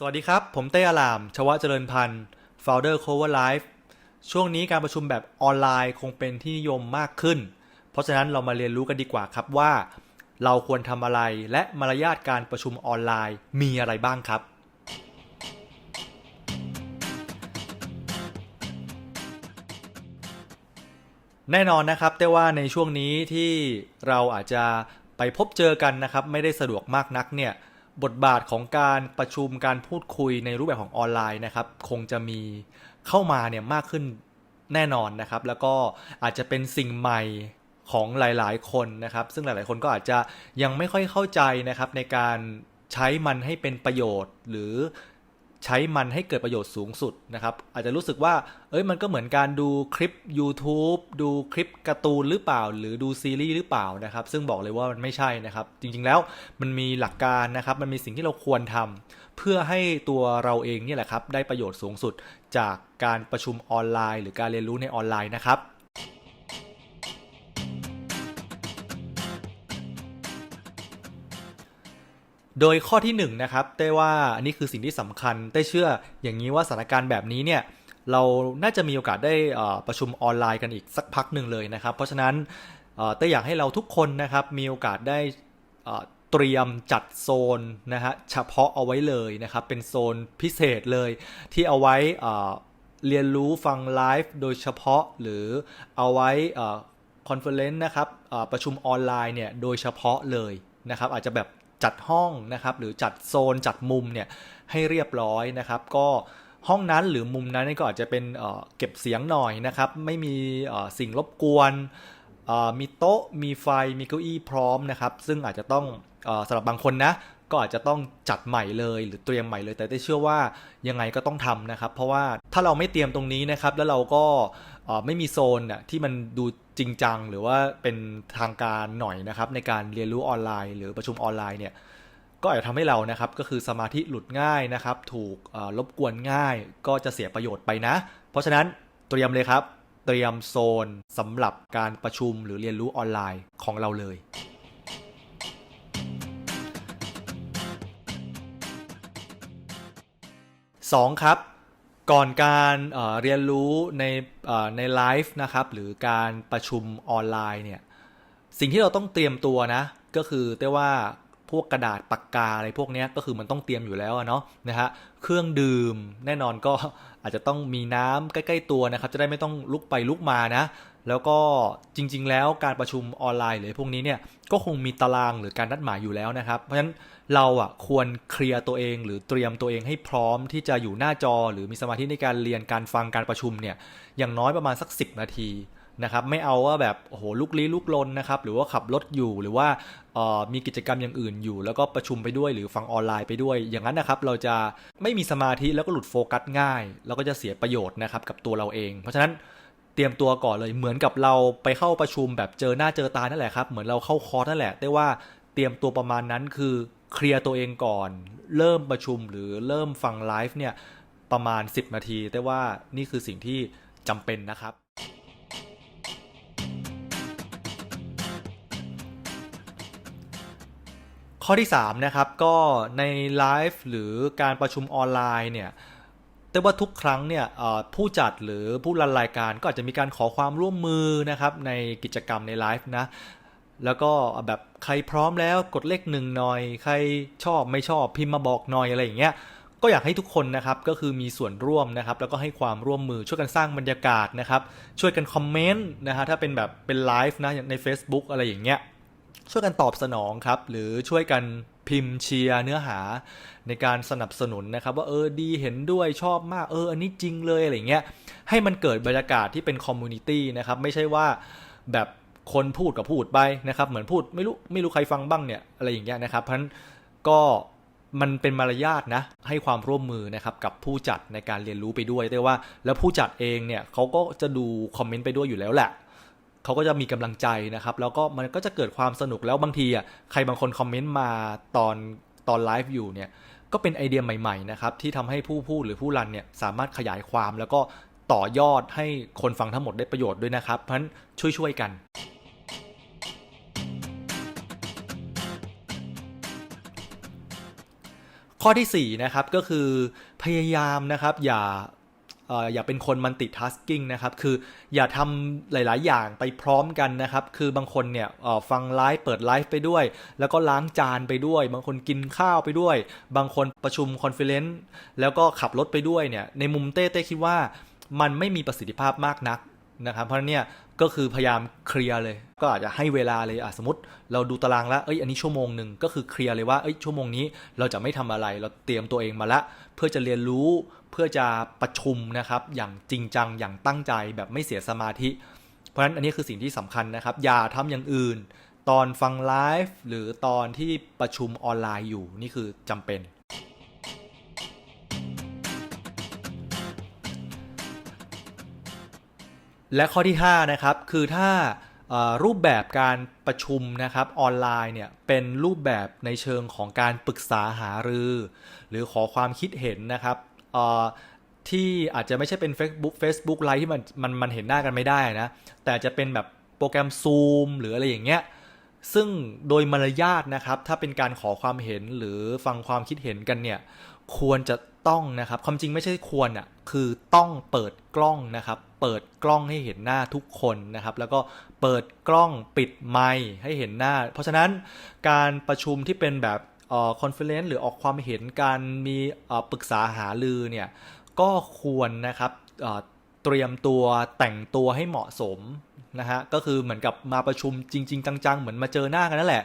สวัสดีครับ ผมเต้อาราม ชวะเจริญพันธ์ Founder Cover Life ช่วงนี้การประชุมแบบออนไลน์คงเป็นที่นิยมมากขึ้น เพราะฉะนั้นเรามาเรียนรู้กันดีกว่าครับว่า เราควรทำอะไรและมารยาทการประชุมออนไลน์มีอะไรบ้างครับ แน่นอนนะครับแต่ว่าในช่วงนี้ที่เราอาจจะไปพบเจอกันนะครับ ไม่ได้สะดวกมากนักเนี่ย บทบาทของการประชุมการพูดคุยในรูปแบบของออนไลน์นะครับ คงจะมีเข้ามาเนี่ยมากขึ้นแน่นอนนะครับ แล้วก็อาจจะเป็นสิ่งใหม่ของหลาย ๆ คนนะครับ ซึ่งหลาย ๆ คนก็อาจจะยังไม่ค่อยเข้าใจนะครับในการใช้มันให้เป็นประโยชน์ หรือ ใช้มันให้เกิดประโยชน์สูงสุดนะครับ อาจจะรู้สึกว่า เอ้ยมันก็เหมือนการดูคลิป YouTube ดูคลิปการ์ตูนหรือเปล่า หรือดูซีรีส์หรือเปล่านะครับ ซึ่งบอกเลยว่ามันไม่ใช่นะครับ จริงๆแล้วมันมีหลักการนะครับ มันมีสิ่งที่เราควรทำเพื่อให้ตัวเราเองเนี่ยแหละครับได้ประโยชน์สูงสุด จากการประชุมออนไลน์ หรือการเรียนรู้ในออนไลน์นะครับ โดยข้อที่1นงนะครับเต้ว่าอันนี้คือสิ่งที่สำคัญเต้เชื่ออย่างนี้ว่าสถานการณ์แบบนี้เนี่ยเราน่าจะมีโอกาสได้ประชุมออนไลน์กันอีกสักพักหนึ่งเลยนะครับ เพราะฉะนั้นเต้อยากให้เราทุกคนนะครับมีโอกาสได้เตรียมจัดโซนนะฮะเฉพาะเอาไว้เลยนะครับ เป็นโซนพิเศษเลยที่เอาไว้เรียนรู้ฟังไลฟ์โดยเฉพาะหรือเอาไว้คอนเฟอเรนซ์นะครับประชุมออนไลน์เนี่ยโดยเฉพาะเลยนะครับอาจจะแบบ จัดห้องนะครับ หรือจัดโซนจัดมุมเนี่ยให้เรียบร้อยนะครับ ก็ห้องนั้นหรือมุมนั้นก็อาจจะเป็นเก็บเสียงหน่อยนะครับ ไม่มีสิ่งรบกวน มีโต๊ะมีไฟมีเก้าอี้พร้อมนะครับ ซึ่งอาจจะต้องอสำหรับบางคนนะก็อาจจะต้องจัดใหม่เลยหรือเตรียมใหม่เลย แต่ได้เชื่อว่ายังไงก็ต้องทำนะครับ เพราะว่าถ้าเราไม่เตรียมตรงนี้นะครับ แล้วเราก็ ไม่มีโซนน่ะที่มันดูจริงจังหรือว่าเป็นทางการหน่อยนะครับ ในการเรียนรู้ออนไลน์ หรือประชุมออนไลน์เนี่ยก็อาจจะทำให้เรานะครับก็คือสมาธิหลุดง่ายนะครับ ถูกรบกวนง่าย ก็จะเสียประโยชน์ไปนะ เพราะฉะนั้นเตรียมเลยครับ เตรียมโซนสำหรับการประชุมหรือเรียนรู้ออนไลน์ของเราเลย2ครับ ก่อนการเเรียนรู้ในในไลฟ์นะครับหรือการประชุมออนไลน์เนี่ยสิ่งที่เราต้องเตรียมตัวนะ ก็คือแต่ว่าพวกกระดาษปากกาอะไรพวกนี้ก็คือมันต้องเตรียมอยู่แล้วเนาะนะฮะเครื่องดื่มแน่นอนก็อาจจะต้องมีน้ำใกล้ ๆ ตัวนะครับ จะได้ไม่ต้องลุกไปลุกมานะ แล้วก็จริง ๆ แล้วการประชุมออนไลน์หรือพวกนี้เนี่ยก็คงมีตารางหรือการนัดหมายอยู่แล้วนะครับ เพราะฉะนั้นเราอะควรเคลียร์ตัวเองหรือเตรียมตัวเองให้พร้อมที่จะอยู่หน้าจอ หรือมีสมาธิในการเรียนการฟังการประชุมเนี่ยอย่างน้อยประมาณสัก 10 นาทีนะครับไม่เอาว่าแบบโอ้โหลุกลี้ลุกลนนะครับหรือว่าขับรถอยู่หรือว่าออมีกิจกรรมอย่างอื่นอยู่ แล้วก็ประชุมไปด้วยหรือฟังออนไลน์ไปด้วย อย่างนั้นนะครับเราจะไม่มีสมาธิแล้วก็หลุดโฟกัสง่าย แล้วก็จะเสียประโยชน์นะครับกับตัวเราเอง เพราะฉะนั้น เตรียมตัวก่อนเลย เหมือนกับเราไปเข้าประชุมแบบเจอหน้าเจอตานั่นแหละครับ เหมือนเราเข้าคอร์สนั่นแหละแต่ว่าเตรียมตัวประมาณนั้นคือเคลียร์ตัวเองก่อน เริ่มประชุมหรือเริ่มฟังไลฟ์เนี่ยประมาณ 10 นาที แต่ว่านี่คือสิ่งที่จำเป็นนะครับ ข้อที่ 3 นะครับ ก็ในไลฟ์หรือการประชุมออนไลน์เนี่ย แต่ว่าทุกครั้งเนี่ยผู้จัดหรือผู้รันรายการก็อาจจะมีการขอความร่วมมือนะครับในกิจกรรมในไลฟ์นะแล้วก็แบบใครพร้อมแล้วกดเลขหนึ่งหน่อย ใครชอบไม่ชอบพิมพ์มาบอกหน่อยอะไรอย่างเงี้ยก็อยากให้ทุกคนนะครับก็คือมีส่วนร่วมนะครับ แล้วก็ให้ความร่วมมือช่วยกันสร้างบรรยากาศนะครับ ช่วยกันคอมเมนต์นะฮะถ้าเป็นแบบเป็นไลฟ์นะใน Facebook อะไรอย่างเงี้ยช่วยกันตอบสนองครับ หรือช่วยกัน พิมพ์เชียร์เนื้อหาในการสนับสนุนนะครับ ว่าเออดีเห็นด้วยชอบมากเอออันนี้จริงเลยอะไรเงี้ยให้มันเกิดบรรยากาศที่เป็นคอมมูนิตี้นะครับไม่ใช่ว่าแบบคนพูดกับพูดไปนะครับเหมือนพูดไม่รู้ไม่รู้ใครฟังบ้างเนี่ยอะไรอย่างเงี้ยนะครับเพราะฉะนั้นก็มันเป็นมารยาทนะให้ความร่วมมือนะครับกับผู้จัดในการเรียนรู้ไปด้วยแต่ว่า แล้วผู้จัดเองเนี่ยเขาก็จะดูคอมเมนต์ไปด้วยอยู่แล้วแหละ เขาก็จะมีกำลังใจนะครับ แล้วก็มันก็จะเกิดความสนุกแล้วบางทีอะใครบางคนคอมเมนต์มาตอนตอนไลฟ์อยู่เนี่ยก็เป็นไอเดียใหม่ๆนะครับที่ทำให้ผู้พูดหรือผู้รันเนี่ยสามารถขยายความแล้วก็ต่อยอดให้คนฟังทั้งหมดได้ประโยชน์ด้วยนะครับ เพราะฉะนั้นช่วยๆกัน ข้อที่4นะครับก็คือพยายามนะครับอย่า อย่าเป็นคนมันติ tasking นะครับ คืออย่าทำหลาย ๆ อย่างไปพร้อมกันนะครับ คือบางคนเนี่ยฟังไลฟ์เปิดไลฟ์ไปด้วย แล้วก็ล้างจานไปด้วย บางคนกินข้าวไปด้วย บางคนประชุมคอนเฟลเลนซ์แล้วก็ขับรถไปด้วยเนี่ย ในมุมเต้เต้คิดว่ามันไม่มีประสิทธิภาพมากนัก นะครับเพราะนั้นเนี่ยก็คือพยายามเคลียร์เลย ก็อาจจะให้เวลาเลยอะสมมติเราดูตารางแล้วเอ้ยอันนี้ชั่วโมงหนึ่งก็คือเคลียร์เลยว่าเอ้ยชั่วโมงนี้เราจะไม่ทำอะไร เราเตรียมตัวเองมาละเพื่อจะเรียนรู้เพื่อจะประชุมนะครับ อย่างจริงจังอย่างตั้งใจแบบไม่เสียสมาธิ เพราะฉะนั้นอันนี้คือสิ่งที่สำคัญนะครับ อย่าทำอย่างอื่น ตอนฟังไลฟ์หรือตอนที่ประชุมออนไลน์อยู่นี่คือจำเป็น และข้อที่5นะครับคือถ้ารูปแบบการประชุมนะครับออนไลน์เนี่ยเป็นรูปแบบในเชิงของการปรึกษาหารือ หรือขอความคิดเห็นนะครับที่อาจจะไม่ใช่เป็น Facebook Facebook ไลฟ์ที่มันมันมันเห็นหน้ากันไม่ได้นะ แต่จะเป็นแบบโปรแกรม Zoom หรืออะไรอย่างเงี้ยซึ่งโดยมารยาทนะครับ ถ้าเป็นการขอความเห็นหรือฟังความคิดเห็นกันเนี่ย ควรจะ ต้องนะครับความจริงไม่ใช่ควรอะคือต้องเปิดกล้องนะครับ เปิดกล้องให้เห็นหน้าทุกคนนะครับ แล้วก็เปิดกล้องปิดไมค์ให้เห็นหน้า เพราะฉะนั้นการประชุมที่เป็นแบบคอนเฟลเลนซ์หรือออกความเห็นการมีปรึกษาหารือเนี่ยก็ควรนะครับเตรียมตัวแต่งตัวให้เหมาะสมนะฮะก็คือเหมือนกับมาประชุมจริง ๆ จังๆ เหมือนมาเจอหน้ากันนั่นแหละ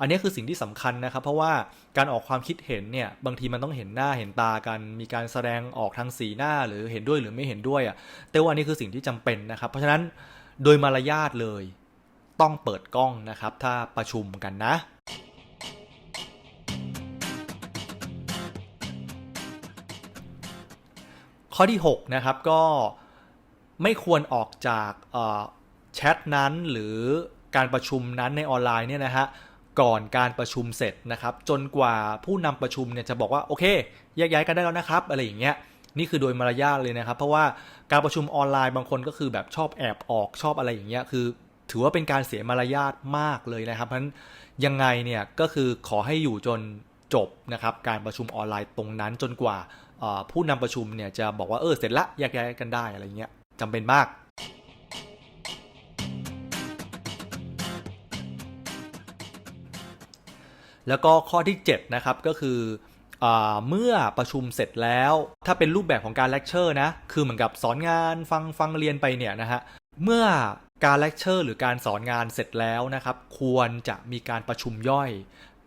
อันนี้คือสิ่งที่สำคัญนะครับ เพราะว่าการออกความคิดเห็นเนี่ยบางทีมันต้องเห็นหน้าเห็นตากันมีการแสดงออกทางสีหน้าหรือเห็นด้วยหรือไม่เห็นด้วยอะแต่ว่านี่คือสิ่งที่จำเป็นนะครับ เพราะฉะนั้นโดยมารยาทเลยต้องเปิดกล้องนะครับ ถ้าประชุมกันนะข้อที่ 6 นะครับก็ไม่ควรออกจากแชทนั้นหรือการประชุมนั้นในออนไลน์เนี่ยนะฮะ ก่อนการประชุมเสร็จนะครับ จนกว่าผู้นำประชุมเนี่ยจะบอกว่าโอเคแยกย้ายกันได้แล้วนะครับ อะไรอย่างเงี้ยนี่คือโดยมารยาทเลยนะครับ เพราะว่าการประชุมออนไลน์บางคนก็คือแบบชอบแอบออกชอบอะไรอย่างเงี้ยคือ ถือว่าเป็นการเสียมารยาทมากเลยนะครับเพราะฉะนั้นยังไงเนี่ยก็คือขอให้อยู่จนจบนะครับการประชุมออนไลน์ตรงนั้นจนกว่าผู้นำประชุมเนี่ยจะบอกว่าเออเสร็จละแยกย้ายกันได้อะไรเงี้ยจำเป็นมาก แล้วก็ข้อที่7นะครับก็คือเมื่อประชุมเสร็จแล้ว ถ้าเป็นรูปแบบของการเลคเชอร์นะ คือเหมือนกับสอนงานฟังฟังเรียนไปเนี่ยนะฮะ เมื่อการเลคเชอร์หรือการสอนงานเสร็จแล้วนะครับ ควรจะมีการประชุมย่อย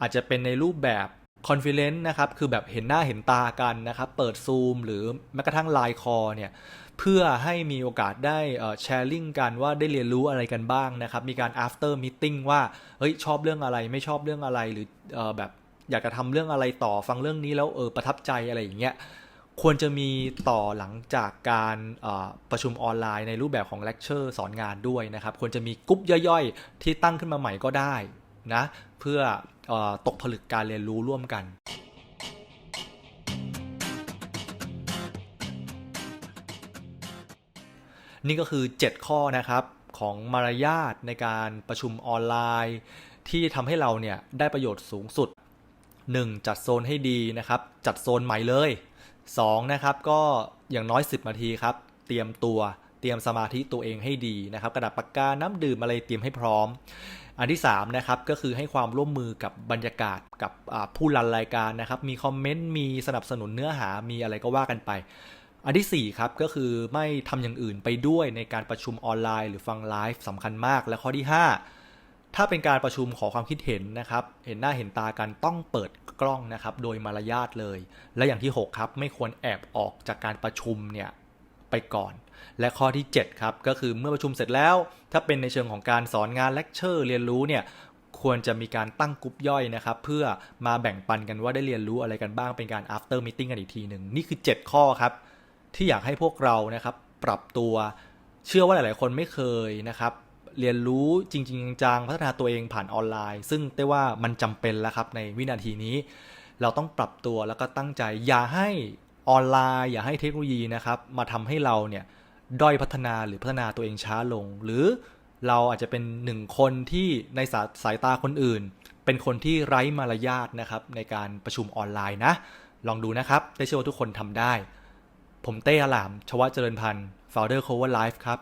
อาจจะเป็นในรูปแบบคอนเฟ r เ n น e นะครับ คือแบบเห็นหน้าเห็นตากันนะครับ เปิดซูมหรือแม้กระทั่งไลน์คอเนี่ย เพื่อให้มีโอกาสได้แชร์ลิงกันว่าได้เรียนรู้อะไรกันบ้างนะครับ มีการ after meeting ว่าเฮ้ยชอบเรื่องอะไรไม่ชอบเรื่องอะไรหรืออแบบอยากจะทำเรื่องอะไรต่อฟังเรื่องนี้แล้วเออประทับใจอะไรอย่างเงี้ยควรจะมีต่อหลังจากการประชุมออนไลน์ในรูปแบบของเลคเชอร์สอนงานด้วยนะครับ ควรจะมีกรุ๊ปย่อยๆ ที่ตั้งขึ้นมาใหม่ก็ได้นะเพื่ออตกผลึกการเรียนรู้ร่วมกัน นี่ก็คือ 7 ข้อนะครับของมารยาทในการประชุมออนไลน์ ที่ทำให้เราเนี่ยได้ประโยชน์สูงสุด 1. จัดโซนให้ดีนะครับ จัดโซนใหม่เลย 2. นะครับก็อย่างน้อย 10 นาทีครับ เตรียมตัวเตรียมสมาธิตัวเองให้ดีนะครับ กระดาษปากกาน้ำดื่มอะไรเตรียมให้พร้อม อันที่3นะครับก็คือให้ความร่วมมือกับบรรยากาศกับผู้รันรายการนะครับ มีคอมเมนต์มีสนับสนุนเนื้อหามีอะไรก็ว่ากันไป อันที่ 4 ครับ ก็คือไม่ทำอย่างอื่นไปด้วยในการประชุมออนไลน์ หรือฟังไลฟ์สำคัญมาก และข้อที่ 5 ถ้าเป็นการประชุมขอความคิดเห็นนะครับ เห็นหน้าเห็นตากันต้องเปิดกล้องนะครับ โดยมารยาทเลย และอย่างที่ 6 ครับ ไม่ควรแอบออกจากการประชุมเนี่ยไปก่อน และข้อที่ 7 ครับ ก็คือเมื่อประชุมเสร็จแล้ว ถ้าเป็นในเชิงของการสอนงานเลคเชอร์เรียนรู้เนี่ยควรจะมีการตั้งกลุ่มย่อยนะครับ เพื่อมาแบ่งปันกันว่าได้เรียนรู้อะไรกันบ้างเป็นการ after meeting กันอีกทีหนึ่งนี่คือ 7 ข้อครับ ที่อยากให้พวกเรานะครับปรับตัวเชื่อว่าหลาย ๆ คนไม่เคยนะครับ เรียนรู้จริง ๆ จังๆพัฒนาตัวเองผ่านออนไลน์ ซึ่งได้ว่ามันจำเป็นแล้วครับในวินาทีนี้ เราต้องปรับตัวแล้วก็ตั้งใจอย่าให้ออนไลน์ อย่าให้เทคโนโลยีนะครับมาทำให้เราเนี่ยด้อยพัฒนาหรือพัฒนาตัวเองช้าลง หรือเราอาจจะเป็นหนึ่งคนที่ในสาสายตาคนอื่น เป็นคนที่ไร้มารยาทนะครับในการประชุมออนไลน์นะ ลองดูนะครับเต้เชื่อว่าทุกคนทำได้ ผมเต้อาหลาม ชวะเจริญพันธ์ founder cover life ครับ